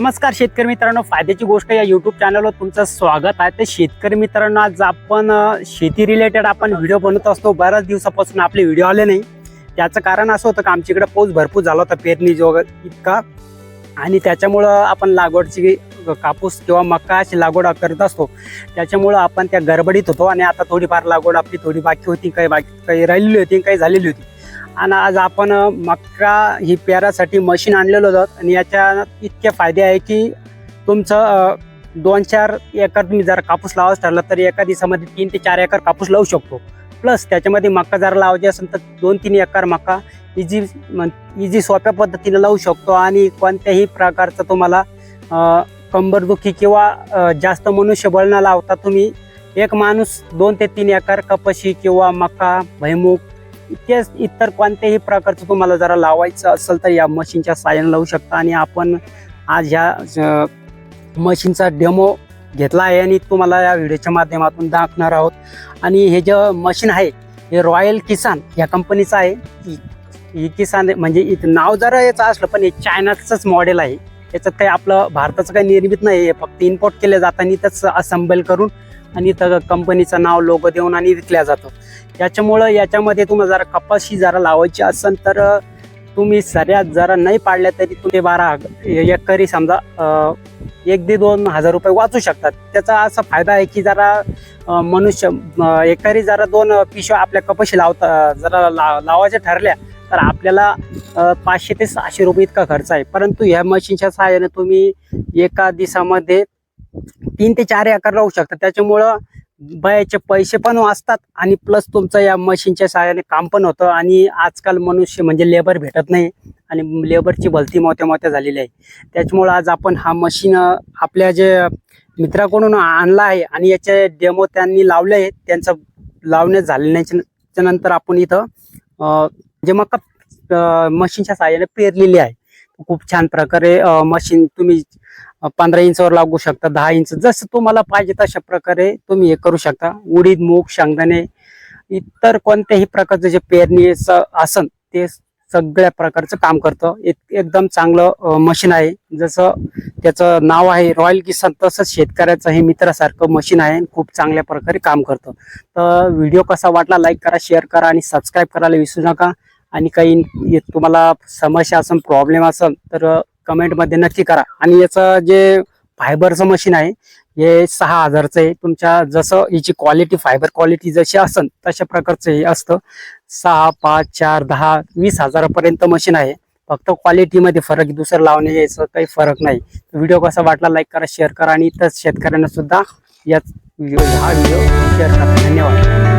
नमस्कार शेतकरी मित्रांनो फायद्याची गोष्ट या युट्यूब चॅनलवर तुमचं स्वागत आहे. तर शेतकरी मित्रांनो आज आपण शेती रिलेटेड आपण व्हिडिओ बनवत असतो. बऱ्याच दिवसापासून आपले व्हिडिओ आले नाही. त्याचं कारण असं होतं का आमच्याकडे पाऊस भरपूर झाला होता पेरणी जो इतका. आणि त्याच्यामुळं आपण लागवडची कापूस किंवा मका अशी लागवड करत असतो. त्याच्यामुळं आपण त्या गडबडीत होतो. आणि आता थोडीफार लागवड आपली थोडी बाकी होती काही बाकी काही राहिलेली होती काही झालेली होती. आणि आज आपण मका ही पेरासाठी मशीन आणलेलो आहोत आणि याच्या इतके फायदे आहे की तुमचं दोन चार एकर तुम्ही जर कापूस लावायचं ठरला तर एका दिवसामध्ये तीन ते चार एकर कापूस लावू शकतो. प्लस त्याच्यामध्ये मका जर लावायची असेल तर दोन तीन एकर मका इझी इझी सोप्या पद्धतीने लावू शकतो आणि कोणत्याही प्रकारचं तुम्हाला कंबरदुखी किंवा जास्त मनुष्यबळ न लावता तुम्ही एक माणूस दोन ते तीन एकर कपाशी किंवा मका भैमुख इतकेच इतर कोणत्याही प्रकारचं तुम्हाला जरा लावायचं असेल तर या मशीनच्या साहाय्याने लावू शकता. आणि आपण आज ह्या मशीनचा डेमो घेतला आहे आणि तुम्हाला या व्हिडिओच्या माध्यमातून दाखवणार आहोत. आणि हे जे मशीन आहे हे रॉयल किसान या कंपनीचं आहे. ही- किसान म्हणजे इथं नाव जरा याचं असलं पण हे चायनाचंच मॉडेल आहे. याच्यात काही आपलं भारताचं काही निर्मित नाही हे फक्त इम्पोर्ट केलं जातं आणि इथंच असेंबल करून आणि इथं कंपनीचं नाव लोगो देऊन आणि विकल्या जातं. त्याच्यामुळं याच्यामध्ये तुम्हाला जरा कपाशी जरा लावायची असेल तर तुम्ही सऱ्यात जरा नाही पाडल्या तरी तुम्ही बारा एकरी समजा एक ते दोन हजार रुपये वाचू शकतात. त्याचा असा फायदा आहे की जरा मनुष्य एकरी जरा दोन पिशव्या आपल्या कपाशी लावता जरा ला लावायच्या ठरल्या तर आपल्याला पाचशे ते सहाशे रुपये इतका खर्च आहे. परंतु ह्या मशीनच्या सहाय्याने तुम्ही एका दिवसामध्ये तीन ते चार एकर लावू शकता. त्याच्यामुळं बायाचे पैसे पण वाचतात आणि प्लस तुमचं या मशीनच्या सहाय्याने काम पण होतं आणि आजकाल मनुष्य म्हणजे लेबर भेटत नाही आणि लेबरची भलती मोठ्या मोठ्या झालेली आहे. त्याच्यामुळं आज आपण हा मशीन आपल्या जे मित्राकडून आणला आहे आणि याचे डेमो त्यांनी लावले आहेत त्यांचं लावणे झाल्याच्यानंतर आपण इथं जे मका मशीनच्या सहाय्याने पेरलेली आहे. खूप छान प्रकारे मशीन तुम्ही पंधरा इंचवर लागू शकता दहा इंच. जसं तुम्हाला पाहिजे तशा प्रकारे तुम्ही हे करू शकता. उडीद मूग शेंगदाणे इतर कोणत्याही प्रकारचं जे पेरणीचं आसन ते सगळ्या प्रकारचं काम करतं. एक एकदम चांगलं मशीन आहे. जसं त्याचं नाव आहे रॉयल किसान तसंच शेतकऱ्याचं हे मित्रासारखं मशीन आहे खूप चांगल्या प्रकारे काम करतं. तर व्हिडिओ कसा वाटला लाईक करा शेअर करा आणि सबस्क्राईब करायला विसरू नका. आणि काही तुम्हाला समस्या असेल प्रॉब्लेम असेल तर कमेंटमध्ये नक्की करा. आणि याचं जे फायबरचं मशीन आहे हे सहा हजारचं आहे. तुमच्या जसं याची क्वालिटी फायबर क्वालिटी जशी असेल तशा प्रकारचं हे असतं. सहा पाच चार दहा वीस हजारापर्यंत मशीन आहे. फक्त क्वालिटीमध्ये फरक दुसरं लावणे याचं काही फरक नाही. व्हिडिओ कसा वाटला लाईक करा शेअर करा. आणि इतर शेतकऱ्यांना सुद्धा याच व्हिडिओ हा व्हिडिओ शेअर करा. धन्यवाद.